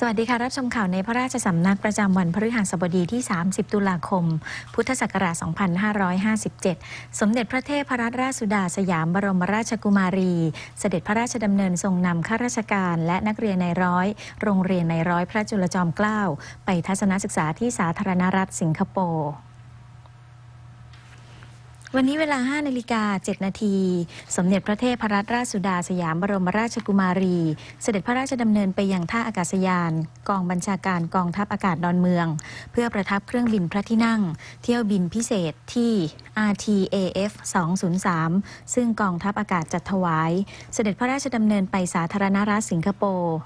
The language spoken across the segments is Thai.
สวัสดีค่ะ รับชมข่าวในพระราชสำนักประจำวันพฤหัสบดีที่ 30 ตุลาคม พุทธศักราช 2557 สมเด็จพระเทพรัตนราชสุดาสยามบรมราชกุมารี เสด็จพระราชดำเนินทรงนำข้าราชการและนักเรียนในร้อย โรงเรียนในร้อยพระจุลจอมเกล้าไปทัศนศึกษาที่สาธารณรัฐสิงคโปร์ วันนี้เวลา 5 นาฬิกา 7 นาที สมเด็จพระเทพรัตนราชสุดาสยามบรมราชกุมารี เสด็จพระราชดำเนินไปยังท่าอากาศยาน กองบัญชาการกองทัพอากาศดอนเมือง เพื่อประทับเครื่องบินพระที่นั่ง เที่ยวบินพิเศษที่ RTAF 203 ซึ่งกองทัพอากาศจัดถวาย เสด็จพระราชดำเนินไปสาธารณรัฐสิงคโปร์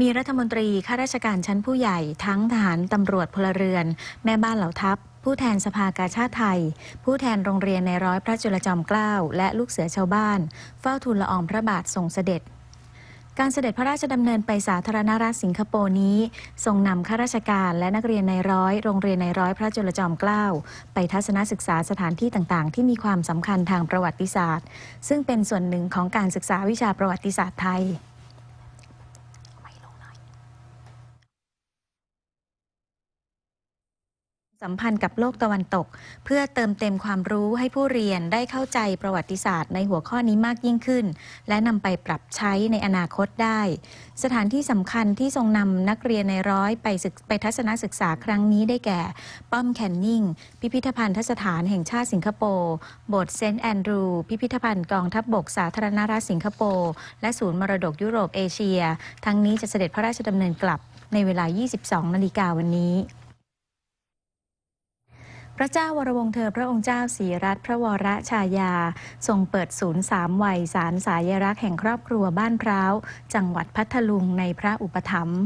มีรัฐมนตรีข้าราชการชั้นผู้ใหญ่ทั้งทหารตำรวจพลเรือน แม่บ้านเหล่าทัพ ผู้แทนสภากาชาติไทย ผู้แทนโรงเรียนในร้อยพระจุลจอมเกล้าและลูกเสือชาวบ้าน เฝ้าทูลละอองพระบาททรงเสด็จการเสด็จพระราชดำเนินไปสาธารณรัฐสิงคโปร์นี้ ทรงนำข้าราชการและนักเรียนในร้อย โรงเรียนในร้อยพระจุลจอมเกล้าไปทัศนศึกษาสถานที่ต่างๆ ที่มีความสำคัญทางประวัติศาสตร์ ซึ่งเป็นส่วนหนึ่งของการศึกษาวิชาประวัติศาสตร์ไทย สัมพันธ์กับโลกตะวันตก เพื่อเติมเต็มความรู้ให้ผู้เรียนได้เข้าใจประวัติศาสตร์ในหัวข้อนี้มากยิ่งขึ้น และนำไปปรับใช้ในอนาคตได้ สถานที่สำคัญที่ทรงนำนักเรียนในร้อยไปศึกไปทัศนศึกษาครั้งนี้ได้แก่ ป้อมแคนนิงพิพิธภัณฑ์สถานแห่งชาติสิงคโปร์โบสถ์เซนต์แอนดรู พิพิธภัณฑ์กองทัพบบกสาธารณรัฐสิงคโปร์และศูนย์มรดกยุโรปเอเชีย ทั้งนี้จะเสด็จพระราชดำเนินกลับในเวลา 22 นาฬิกาวันนี้ ระเจ้าวรวงเธอพระองค์เจ้าศรีรัตน์พระวรชายา ทรงเปิดศูนย์สามวัยสารสายรักแห่งครอบครัวบ้านพร้าว จังหวัดพัทลุงในพระอุปถัมภ์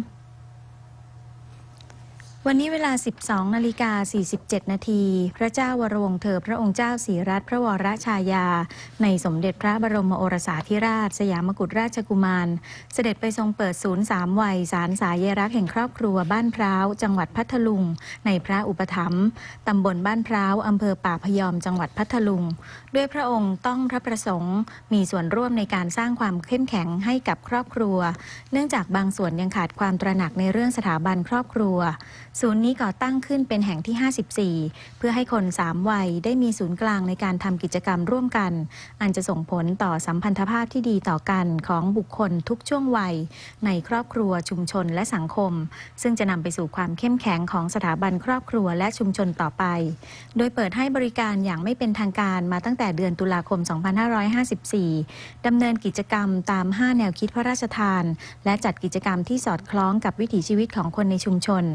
วันนี้เวลา 12 นาฬิกา 47 นาที พระเจ้าวรวงศ์เธอพระองค์เจ้าศรีรัตน์พระวรชายา ในสมเด็จพระบรมโอรสาธิราช สยามกุฎราชกุมาร เสด็จไปทรงเปิดศูนย์สามวัยสารสายรักแห่งครอบครัวบ้านพร้าว จังหวัดพัทลุง ในพระอุปถัมภ์ตำบลบ้านพร้าวอำเภอป่าพยอมจังหวัดพัทลุง ด้วยพระองค์ต้องพระประสงค์ มีส่วนร่วมในการสร้างความเข้มแข็งให้กับครอบครัว เนื่องจากบางส่วนยังขาดความตระหนักในเรื่องสถาบันครอบครัวศูนย์นี้ก่อตั้งขึ้นเป็นแห่งที่ 54 เพื่อให้คนสามวัยได้มีศูนย์กลางในการทำกิจกรรมร่วมกัน อันจะส่งผลต่อสัมพันธภาพที่ดีต่อกันของบุคคลทุกช่วงวัย ในครอบครัวชุมชนและสังคม ซึ่งจะนำไปสู่ความเข้มแข็งของสถาบันครอบครัวและชุมชนต่อไป โดยเปิดให้บริการอย่างไม่เป็นทางการมาตั้งแต่เดือนตุลาคม 2554 ดำเนินกิจกรรมตาม 5 แนวคิดพระราชทาน และจัดกิจกรรมที่สอดคล้องกับวิถีชีวิตของคนในชุมชน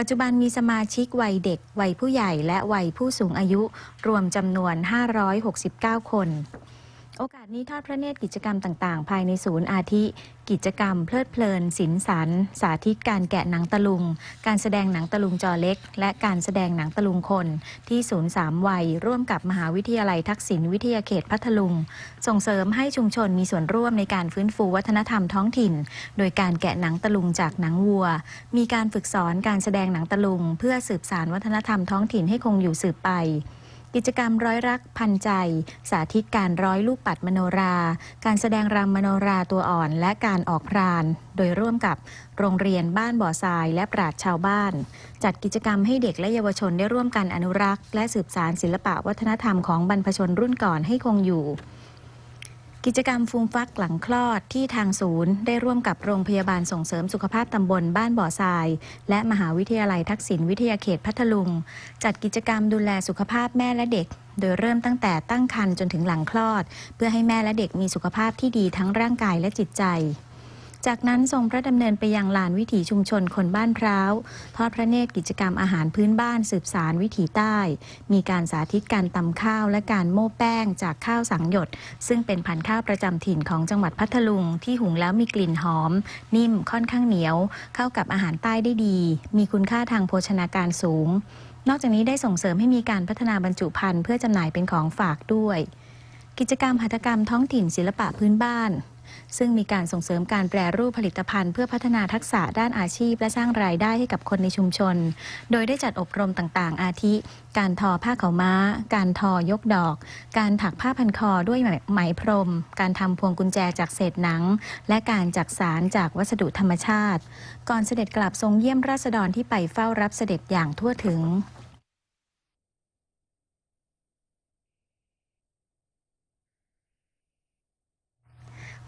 ปัจจุบันมีสมาชิกวัยเด็ก วัยผู้ใหญ่และวัยผู้สูงอายุ รวมจำนวน 569 คน โอกาสนี้ทอดพระเนตรกิจกรรมต่างๆ ภายในศูนย์อาทิกิจกรรม เพลิดเพลินศิลสันสาธิตการแกะหนังตะลุง การแสดงหนังตะลุงจอเล็ก และการแสดงหนังตะลุงคน ที่ศูนย์สามวัย ร่วมกับมหาวิทยาลัยทักษิณวิทยาเขตพัทลุง ส่งเสริมให้ชุมชนมีส่วนร่วมในการฟื้นฟูวัฒนธรรมท้องถิ่น โดยการแกะหนังตะลุงจากหนังวัว มีการฝึกสอนการแสดงหนังตะลุง เพื่อสืบสานวัฒนธรรมท้องถิ่นให้คงอยู่สืบไป กิจกรรมร้อยรักพันใจ สาธิตการร้อยลูกปัดมโนรา การแสดงรำมโนราตัวอ่อนและการออกพราน โดยร่วมกับโรงเรียนบ้านบ่อทรายและปราชชาวบ้าน จัดกิจกรรมให้เด็กและเยาวชนได้ร่วมกันอนุรักษ์ และสืบสานศิลปะวัฒนธรรมของบรรพชนรุ่นก่อนให้คงอยู่ กิจกรรมฟูมฟักหลังคลอดที่ทางศูนย์ ได้ร่วมกับโรงพยาบาลส่งเสริมสุขภาพตำบลบ้านบ่อทราย และมหาวิทยาลัยทักษิณวิทยาเขตพัทลุง จัดกิจกรรมดูแลสุขภาพแม่และเด็ก โดยเริ่มตั้งแต่ตั้งครรภ์จนถึงหลังคลอด เพื่อให้แม่และเด็กมีสุขภาพที่ดีทั้งร่างกายและจิตใจ จากนั้นทรงพระดำเนินไปยังลานวิถีชุมชนคนบ้านพร้าวทอดพระเนตรกิจกรรมอาหารพื้นบ้านสืบสารวิถีใต้ มีการสาธิตการตำข้าวและการโม้แป้งจากข้าวสังหยด ซึ่งเป็นพันธุ์ข้าวประจำถิ่นของจังหวัดพัทลุง ที่หุงแล้วมีกลิ่นหอม นิ่มค่อนข้างเหนียว เข้ากับอาหารใต้ได้ดี มีคุณค่าทางโภชนาการสูง นอกจากนี้ได้ส่งเสริมให้มีการพัฒนาบรรจุภัณฑ์เพื่อจำหน่ายเป็นของฝากด้วย กิจกรรมหัตถกรรมท้องถิ่นศิลปะพื้นบ้าน ซึ่งมีการส่งเสริมการแปรรูปผลิตภัณฑ์ เพื่อพัฒนาทักษะด้านอาชีพ และสร้างรายได้ให้กับคนในชุมชน โดยได้จัดอบรมต่างๆ อาทิ การทอผ้าขาวม้า การทอยกดอก การถักผ้าพันคอด้วยไหมพรม การทำพวงกุญแจจากเศษหนัง และการจักสารจากวัสดุธรรมชาติ ก่อนเสด็จกลับทรงเยี่ยมราษฎรที่ไปเฝ้ารับเสด็จอย่างทั่วถึง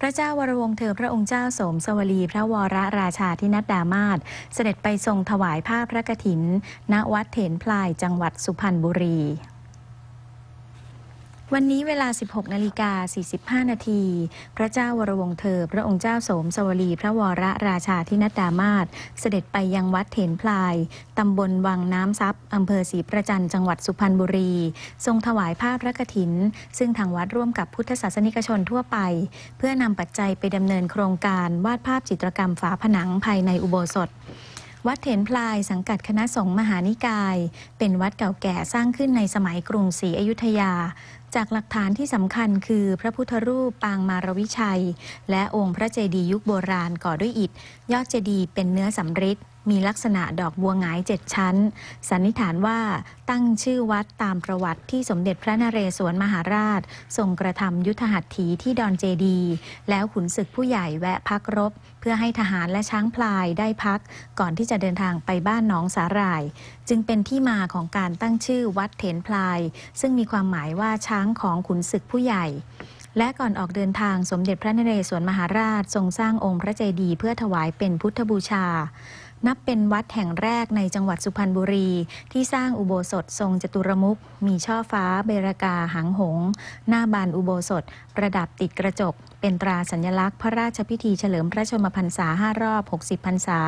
พระเจ้าวรวงเธอพระองค์เจ้าสมสวลีพระวรราชาธินัดดามาศเสด็จไปทรงถวายผ้าพระกฐิน ณวัดเถนพลายจังหวัดสุพรรณบุรี วันนี้เวลา 16 นาฬิกา 45 นาที พระเจ้าวรวงเธอ พระองค์เจ้าสมสวลีพระวรราชาธินัดดามาศเสด็จไปยังวัดเถนพลาย ตำบลวังน้ำซับอำเภอศรีประจันจังหวัดสุพรรณบุรี ทรงถวายผ้าพระกฐิน ซึ่งทางวัดร่วมกับพุทธศาสนิกชนทั่วไป เพื่อนำปัจจัยไปดำเนินโครงการวาดภาพจิตรกรรมฝาผนังภายในอุโบสถวัดเถนพลายสังกัดคณะสงฆ์มหานิกาย เป็นวัดเก่าแก่สร้างขึ้นในสมัยกรุงศรีอยุธยา จากหลักฐานที่สำคัญคือพระพุทธรูปปางมารวิชัย และองค์พระเจดีย์ยุคโบราณก่อด้วยอิฐ ยอดเจดีย์เป็นเนื้อสำริดมีลักษณะดอกบัวหงายเจ็ดชั้น สันนิษฐานว่าตั้งชื่อวัดตามประวัติที่สมเด็จพระนเรศวรมหาราชทรงกระทำยุทธหัตถีที่ดอนเจดีย์แล้วขุนศึกผู้ใหญ่แวะพักรบ เพื่อให้ทหารและช้างพลายได้พัก ก่อนที่จะเดินทางไปบ้านหนองสาหร่าย จึงเป็นที่มาของการตั้งชื่อวัดเถนพลาย ซึ่งมีความหมายว่าช้างของขุนศึกผู้ใหญ่และก่อนออกเดินทางสมเด็จพระนเรศวรมหาราชทรงสร้างองค์พระเจดีย์เพื่อถวายเป็นพุทธบูชา นับเป็นวัดแห่งแรกในจังหวัดสุพรรณบุรี ที่สร้างอุโบสถทรงจตุรมุขมีช่อฟ้าเบรากาหางหง หน้าบานอุโบสถ ประดับติดกระจก เป็นตราสัญลักษณ์พระราชพิธีเฉลิมพระชนมพรรษา5รอบ 60 พรรษา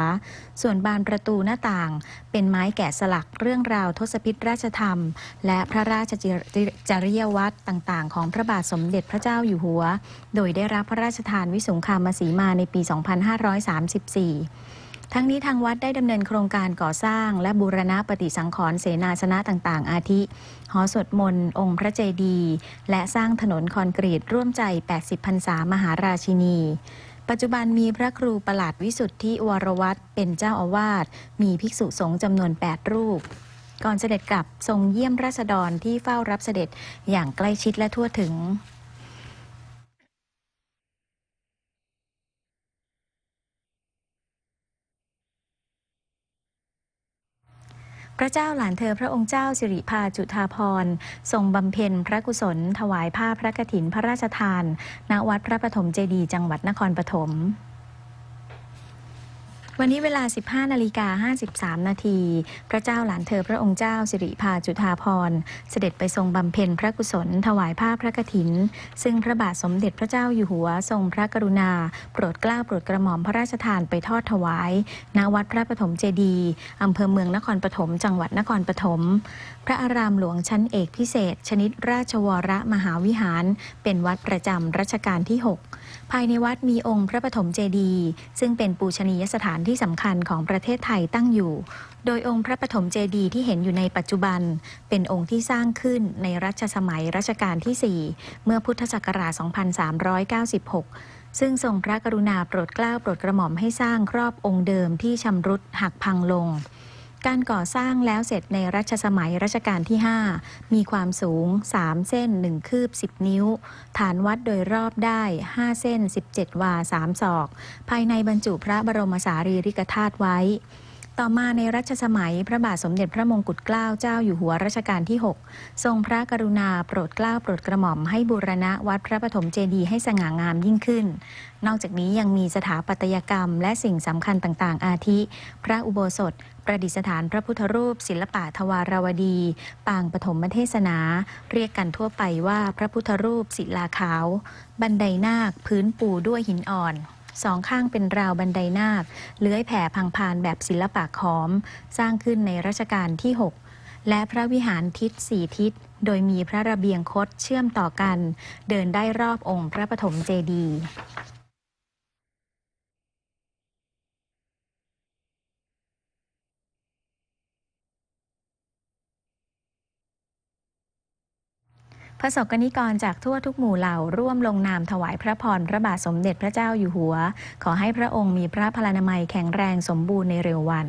ส่วนบานประตูหน้าต่าง เป็นไม้แกะสลักเรื่องราวทศพิธราชธรรม และพระราชจริยวัตรต่าง ๆ ของพระบาทสมเด็จพระเจ้าอยู่หัว โดยได้รับพระราชทานวิสุงคามสีมาในปี 2534 ทั้งนี้ทางวัดได้ดำเนินโครงการก่อสร้าง และบูรณะปฏิสังขรณ์เสนาสนะต่างๆ อาทิ หอสวดมนต์ องค์พระเจดีย์และสร้างถนนคอนกรีตร่วมใจ 80พรรษามหาราชินี ปัจจุบันมีพระครูประหลัดวิสุทธิวรวัตรเป็นเจ้าอาวาส มีภิกษุสงฆ์จำนวน 8 รูป ก่อนเสด็จกลับทรงเยี่ยมราษฎรที่เฝ้ารับเสด็จอย่างใกล้ชิดและทั่วถึง พระเจ้าหลานเธอพระองค์เจ้าสิริพาจุธาพรทรงบำเพ็ญพระกุศล ถวายผ้าพระกฐินพระราชทาน ณวัดพระปฐมเจดีย์จังหวัดนครปฐม วันนี้เวลา 15 นาฬิกา 53 นาที พระเจ้าหลานเธอพระองค์เจ้าสิริพาจุธาพร เสด็จไปทรงบำเพ็ญพระกุศล ถวายผ้าพระกฐิน ซึ่งพระบาทสมเด็จพระเจ้าอยู่หัวทรงพระกรุณา โปรดเกล้าโปรดกระหม่อมพระราชทานไปทอดถวาย ณ วัดพระปฐมเจดีย์อำเภอเมืองนครปฐม จังหวัดนครปฐม พระอารามหลวงชั้นเอกพิเศษ ชนิดราชวรมหาวิหาร เป็นวัดประจำรัชกาลที่ 6 ภายในวัดมีองค์พระปฐมเจดีย์ซึ่งเป็นปูชนียสถานที่สำคัญของประเทศไทยตั้งอยู่ โดยองค์พระปฐมเจดีย์ที่เห็นอยู่ในปัจจุบัน เป็นองค์ที่สร้างขึ้นในรัชสมัยรัชกาลที่ 4 เมื่อพุทธศักราช 2396ซึ่งทรงพระกรุณาโปรดเกล้าโปรดกระหม่อมให้สร้างครอบองค์เดิมที่ชำรุดหักพังลง การก่อสร้างแล้วเสร็จในรัชสมัยรัชกาลที่ 5 มีความสูง 3 เส้น 1 คืบ 10 นิ้ว ฐานวัดโดยรอบได้ 5 เส้น 17 วา 3 ศอก ภายในบรรจุพระบรมสารีริกธาตุไว้ ต่อมาในรัชสมัยพระบาทสมเด็จพระมงกุฎเกล้าเจ้าอยู่หัวรัชกาลที่ 6 ทรงพระกรุณาโปรดเกล้าโปรดกระหม่อมให้บูรณะวัดพระปฐมเจดีย์ให้สง่างามยิ่งขึ้นนอกจากนี้ยังมีสถาปัตยกรรมและสิ่งสำคัญต่าง ๆ อาทิ พระอุโบสถ ประดิษฐานพระพุทธรูป ศิลปะทวารวดี ปางปฐมเทศนา เรียกกันทั่วไปว่าพระพุทธรูปศิลาขาว บันไดนาคพื้นปูด้วยหินอ่อนสองข้างเป็นราวบันไดนาค เลื้อยแผ่พังพานแบบศิลปะขอม สร้างขึ้นในรัชกาลที่ 6 และพระวิหารทิศสี่ทิศ โดยมีพระระเบียงคดเชื่อมต่อกัน เดินได้รอบองค์พระปฐมเจดีย์ พระสกนิกรจากทั่วทุกหมู่เหล่าร่วมลงนามถวายพระพรพระบาทสมเด็จพระเจ้าอยู่หัว ขอให้พระองค์มีพระพลานามัยแข็งแรงสมบูรณ์ในเร็ววัน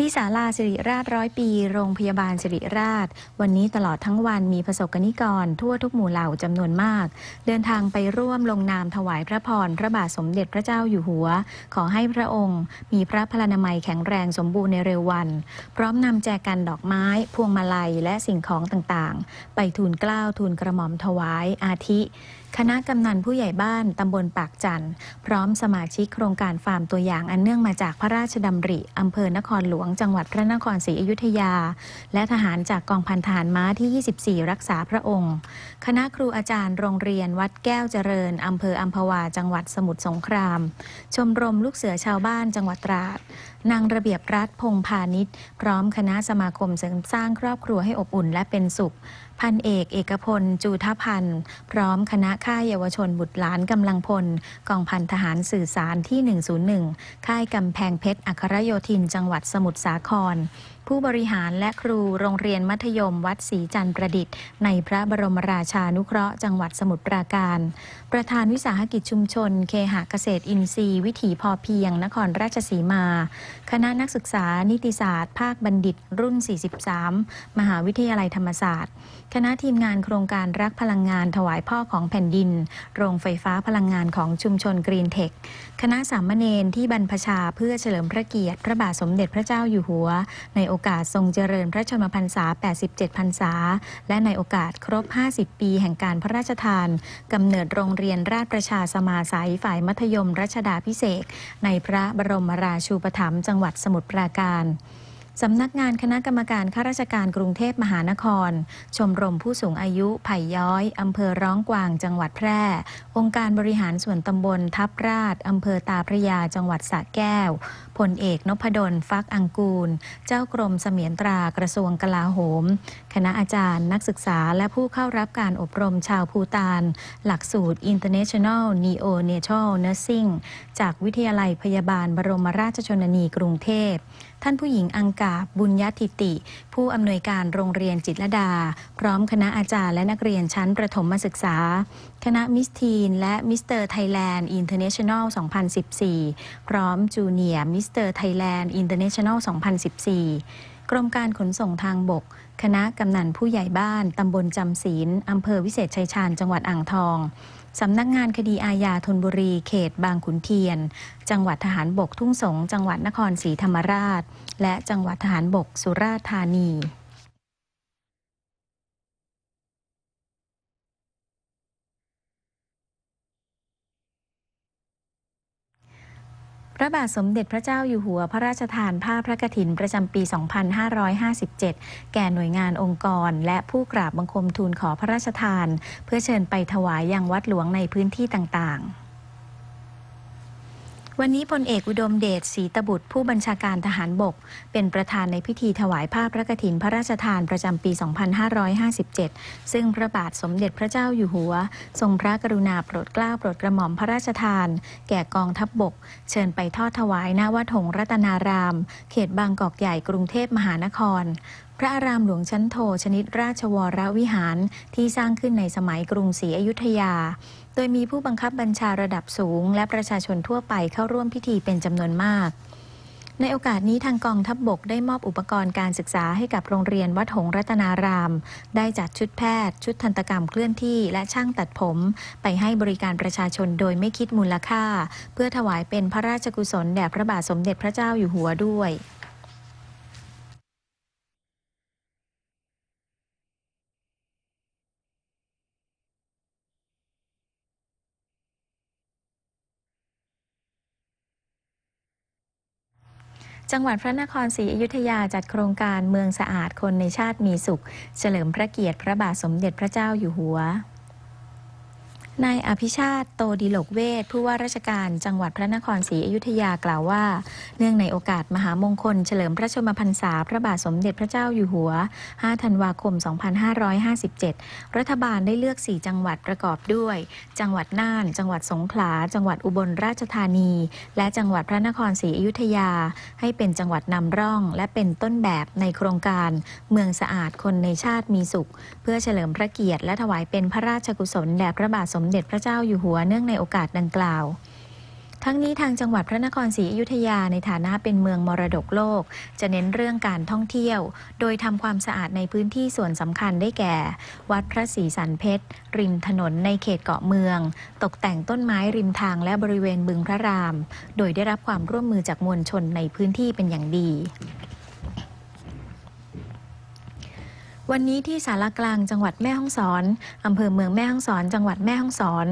ที่ศาลาสิริราชร้อยปี โรงพยาบาลสิริราช วันนี้ตลอดทั้งวันมีประสบกนิกร ทั่วทุกหมู่เหล่าจำนวนมาก เดินทางไปร่วมลงนามถวายพระพรพระบาทสมเด็จพระเจ้าอยู่หัว ขอให้พระองค์ มีพระพลานามัยแข็งแรงสมบูรณ์ในเร็ววัน พร้อมนำแจกันดอกไม้ พวงมาลัยและสิ่งของต่างๆ ไปทูลเกล้าทูลกระหม่อมถวายอาทิคณะกำนันผู้ใหญ่บ้านตำบลปากจันทร์พร้อมสมาชิกโครงการฟาร์มตัวอย่างอันเนื่องมาจากพระราชดำริอำเภอนครหลวง จังหวัดพระนครศรีอยุธยา และทหารจากกองพันทหารม้าที่ 24 รักษาพระองค์ คณะครูอาจารย์โรงเรียนวัดแก้วเจริญอำเภออัมพวาจังหวัดสมุทรสงคราม ชมรมลูกเสือชาวบ้านจังหวัดตราดนางระเบียบรัฐพงพาณิชย์พร้อมคณะสมาคมเสริมสร้างครอบครัวให้อบอุ่นและเป็นสุข พันเอกเอกพล จูทพันธ์ พร้อมคณะค่ายเยาวชนบุตรหลานกำลังพล กองพันทหารสื่อสารที่ 101 ค่ายกำแพงเพชร อัครโยธิน จังหวัดสมุทรสาคร ผู้บริหารและครูโรงเรียนมัธยมวัดศรีจันทร์ประดิษฐ์ ในพระบรมราชานุเคราะห์จังหวัดสมุทรปราการ ประธานวิสาหกิจชุมชน เคหะเกษตรอินทรีย์ วิถีพอเพียง นครราชสีมา คณะนักศึกษานิติศาสตร์ ภาคบัณฑิต รุ่น 43 มหาวิทยาลัยธรรมศาสตร์ คณะทีมงานโครงการรักพลังงานถวายพ่อของแผ่นดิน โรงไฟฟ้าพลังงานของชุมชนกรีนเทค คณะสามเณรที่บรรพชาเพื่อเฉลิมพระเกียรติ พระบาทสมเด็จพระเจ้าอยู่หัว ในโอกาสทรงเจริญพระชนมพรรษา 87 พรรษา และในโอกาสครบ 50 ปีแห่งการพระราชทานกำเนิดโรงเรียนราชประชาสมาสายฝ่ายมัธยมรัชดาพิเศษในพระบรมราชูปถัมภ์จังหวัดสมุทรปราการ สำนักงานคณะกรรมการข้าราชการกรุงเทพมหานคร ชมรมผู้สูงอายุไผ่ย้อยอำเภอร้องกวางจังหวัดแพร่ องค์การบริหารส่วนตำบลทับราชอำเภอตาพระยาจังหวัดสระแก้วพลเอกนพดลฟักอังกูล เจ้ากรมเสมียนตรากระทรวงกลาโหม คณะอาจารย์ นักศึกษาและผู้เข้ารับการอบรมชาวภูตาน หลักสูตร International Neonatal Nursing จากวิทยาลัยพยาบาลบรมราชชนนีกรุงเทพ ท่านผู้หญิงอังกาบบุญญาติติ ผู้อำนวยการโรงเรียนจิตรดา พร้อมคณะอาจารย์และนักเรียนชั้นประถมศึกษา คณะมิสทีนและมิสเตอร์ไทยแลนด์อินเตอร์เนชั่นแนล 2014 พร้อมจูเนียร์มิสเตอร์ไทยแลนด์อินเตอร์เนชั่นแนล 2014 กรมการขนส่งทางบก คณะกำนันผู้ใหญ่บ้านตำบลจำศีลอำเภอวิเศษชัยชาญจังหวัดอ่างทอง สำนักงานคดีอาญาธนบุรี เขตบางขุนเทียน จังหวัดทหารบกทุ่งสง จังหวัดนครศรีธรรมราช และจังหวัดทหารบกสุราษฎร์ธานี พระบาทสมเด็จพระเจ้าอยู่หัวพระราชทานผ้าพระกฐินประจำปี 2557 แก่หน่วยงานองค์กร และผู้กราบบังคมทูลขอพระราชทาน เพื่อเชิญไปถวายยังวัดหลวงในพื้นที่ต่างๆ วันนี้พลเอกอุดมเดชศรีตบุตร ผู้บัญชาการทหารบก เป็นประธานในพิธีถวายผ้าพระกฐินพระราชทานประจำปี 2557 ซึ่งพระบาทสมเด็จพระเจ้าอยู่หัว ทรงพระกรุณาโปรดเกล้าโปรดกระหม่อมพระราชทาน แก่กองทัพบบก เชิญไปทอดถวายณวัดหงรัตนาราม เขตบางกอกใหญ่กรุงเทพมหานครพระอารามหลวงชั้นโทชนิดราชวรวิหารที่สร้างขึ้นในสมัยกรุงศรีอยุธยา ดยมีผู้บังคับบัญชาระดับสูง และประชาชนทั่วไปเข้าร่วมพิธีเป็นจำนวนมาก ในโอกาสนี้ทางกองทัพบบกได้มอบอุปกรณ์การศึกษาให้กับโรงเรียนวัดหงรัตนาราม ได้จัดชุดแพทย์ ชุดทันตกรรมเคลื่อนที่และช่างตัดผม ไปให้บริการประชาชนโดยไม่คิดมูลค่า เพื่อถวายเป็นพระราชกุศลแด่พระบาทสมเด็จพระเจ้าอยู่หัวด้วย จังหวัดพระนครศรีอยุธยาจัดโครงการเมืองสะอาดคนในชาติมีสุข เฉลิมพระเกียรติพระบาทสมเด็จพระเจ้าอยู่หัว นายอภิชาติโตดิโลกเวทผู้ว่าราชการจังหวัดพระนครศรีอยุธยากล่าวว่า เนื่องในโอกาสมหามงคล เฉลิมพระชนมพรรษา พระบาทสมเด็จพระเจ้าอยู่หัว 5 ธันวาคม 2557 รัฐบาลได้เลือก 4 จังหวัดประกอบด้วย จังหวัดน่าน จังหวัดสงขลา จังหวัดอุบลราชธานี และจังหวัดพระนครศรีอยุธยา ให้เป็นจังหวัดนำร่อง และเป็นต้นแบบในโครงการ เมืองสะอาดคนในชาติมีสุข เพื่อเฉลิมพระเกียรติและถวายเป็นพระราชกุศลแด่พระบาทสมเด็จพระเจ้าอยู่หัวเนื่องในโอกาสดังกล่าว ทั้งนี้ทางจังหวัดพระนครศรีอยุธยาในฐานะเป็นเมืองมรดกโลก จะเน้นเรื่องการท่องเที่ยว โดยทำความสะอาดในพื้นที่ส่วนสำคัญได้แก่ วัดพระศรีสันเพชร ริมถนนในเขตเกาะเมือง ตกแต่งต้นไม้ริมทางและบริเวณบึงพระราม โดยได้รับความร่วมมือจากมวลชนในพื้นที่เป็นอย่างดี วันนี้ที่สารกลางจังหวัดแม่ฮ่องสอน อำเภอเมืองแม่ฮ่องสอน จังหวัดแม่ฮ่องสอน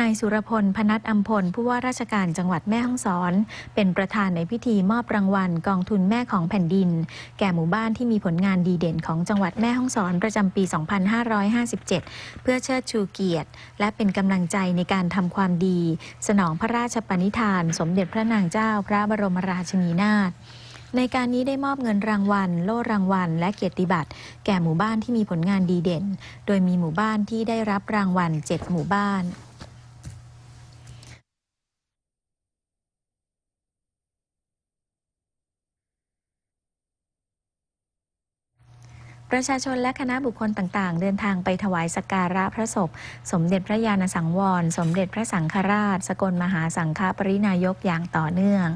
นายสุรพล พนัทอัมพล ผู้ว่าราชการจังหวัดแม่ฮ่องสอน เป็นประธานในพิธีมอบรางวัลกองทุนแม่ของแผ่นดิน แก่หมู่บ้านที่มีผลงานดีเด่นของจังหวัดแม่ฮ่องสอนประจำปี 2557 เพื่อเชิดชูเกียรติ และเป็นกำลังใจในการทำความดี สนองพระราชปณิธาน สมเด็จพระนางเจ้า พระบรมราชินีนาถ ในการนี้ได้มอบเงินรางวัล โล่รางวัล และเกียรติบัตรแก่หมู่บ้านที่มีผลงานดีเด่น โดยมีหมู่บ้านที่ได้รับรางวัล 7 หมู่บ้านประชาชนและคณะบุคคลต่างๆ เดินทางไปถวายสักการะพระศพ สมเด็จพระญาณสังวร สมเด็จพระสังฆราช สกลมหาสังฆปรินายกอย่างต่อเนื่อง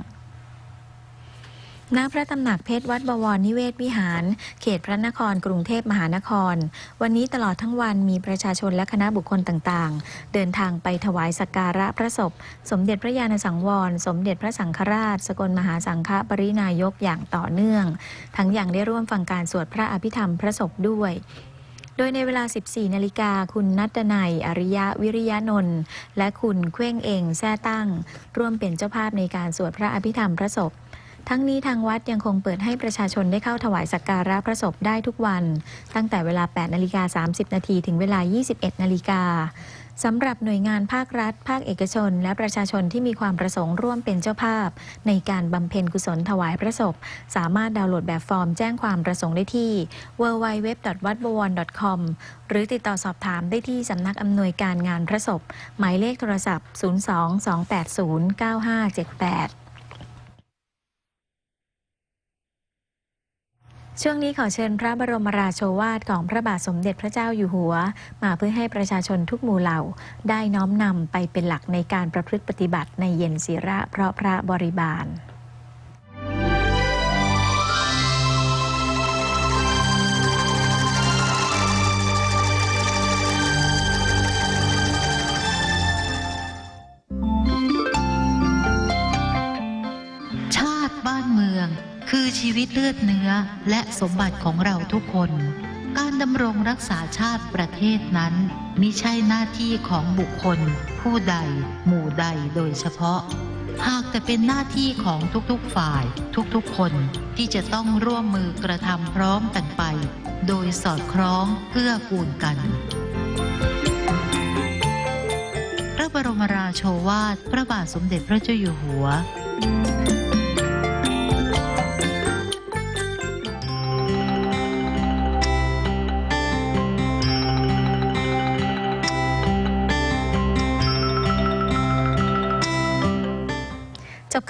ณพระตำหนักเพชรวัดบวรนิเวศวิหาร เขตพระนครกรุงเทพมหานคร วันนี้ตลอดทั้งวันมีประชาชนและคณะบุคคลต่างๆ เดินทางไปถวายสักการะพระศพ สมเด็จพระญาณสังวร สมเด็จพระสังฆราช สกลมหาสังฆปรินายกอย่างต่อเนื่อง ทั้งอยังได้ร่วมฟังการสวดพระอภิธรรมพระศพด้วยโดยในเวลา 14 นาฬิกา คุณนัตนัย อริยะวิริยะนนท์ และคุณเคว้งเองแซ่ตั้ง ร่วมเป็นเจ้าภาพในการสวดพระอภิธรรมพระศพ ทั้งนี้ทางวัดยังคงเปิดให้ประชาชนได้เข้าถวายสักการะพระศพได้ทุกวัน ตั้งแต่เวลา 8 นาฬิกา 30 นาทีถึงเวลา 21 นาฬิกาสำหรับหน่วยงานภาครัฐ ภาคเอกชน และประชาชนที่มีความประสงค์ร่วมเป็นเจ้าภาพ ในการบำเพ็ญกุศลถวายพระศพ สามารถดาวน์โหลดแบบฟอร์มแจ้งความประสงค์ได้ที่ www.wadbwr.com หรือติดต่อสอบถามได้ที่สำนักอำนวยการงานพระศพ หมายเลขโทรศัพท์ 02-280-9578 ช่วงนี้ขอเชิญพระบรมราโชวาทของพระบาทสมเด็จพระเจ้าอยู่หัว มาเพื่อให้ประชาชนทุกหมู่เหล่า ได้น้อมนำไปเป็นหลักในการประพฤติปฏิบัติในเย็นศิระเพราะพระบริบาล ชีวิตเลือดเนื้อและสมบัติของเราทุกคน การดำรงรักษาชาติประเทศนั้นมิใช่หน้าที่ของบุคคล ผู้ใด หมู่ใดโดยเฉพาะ หากแต่เป็นหน้าที่ของทุกๆฝ่าย ทุกๆคนที่จะต้องร่วมมือกระทำพร้อมกันไป โดยสอดคล้องเกื้อกูลกันพระบรมราโชวาท พระบาทสมเด็จพระเจ้าอยู่หัว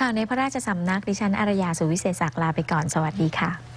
ข่าวในพระราชสำนักดิฉันอารยาสุวิเศษศักดิ์ลาไปก่อนสวัสดีค่ะ